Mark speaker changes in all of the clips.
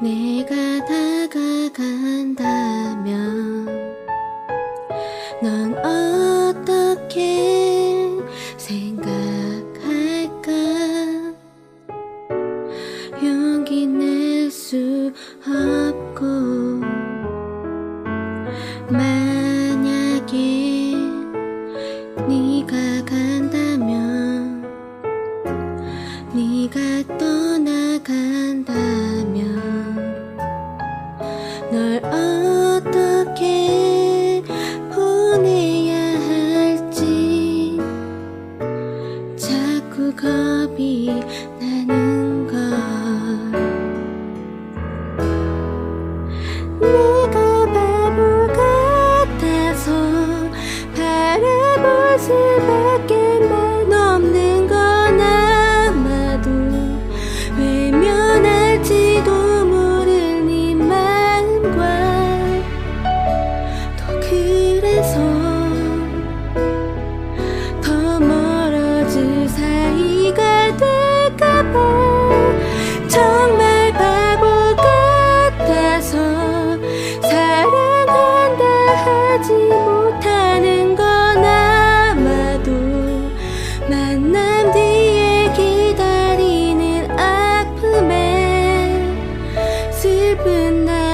Speaker 1: 내가 다가간다면 넌 어떻게 생각할까? 용기 낼 수 없고 어떻게 보내야 할지 자꾸 겁이 나. deep that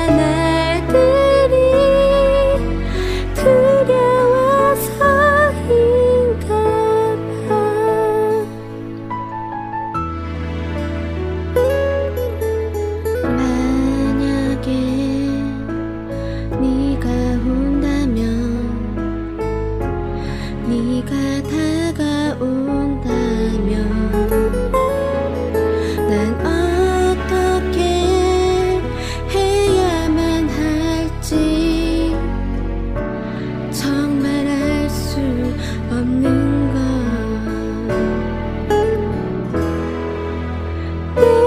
Speaker 1: you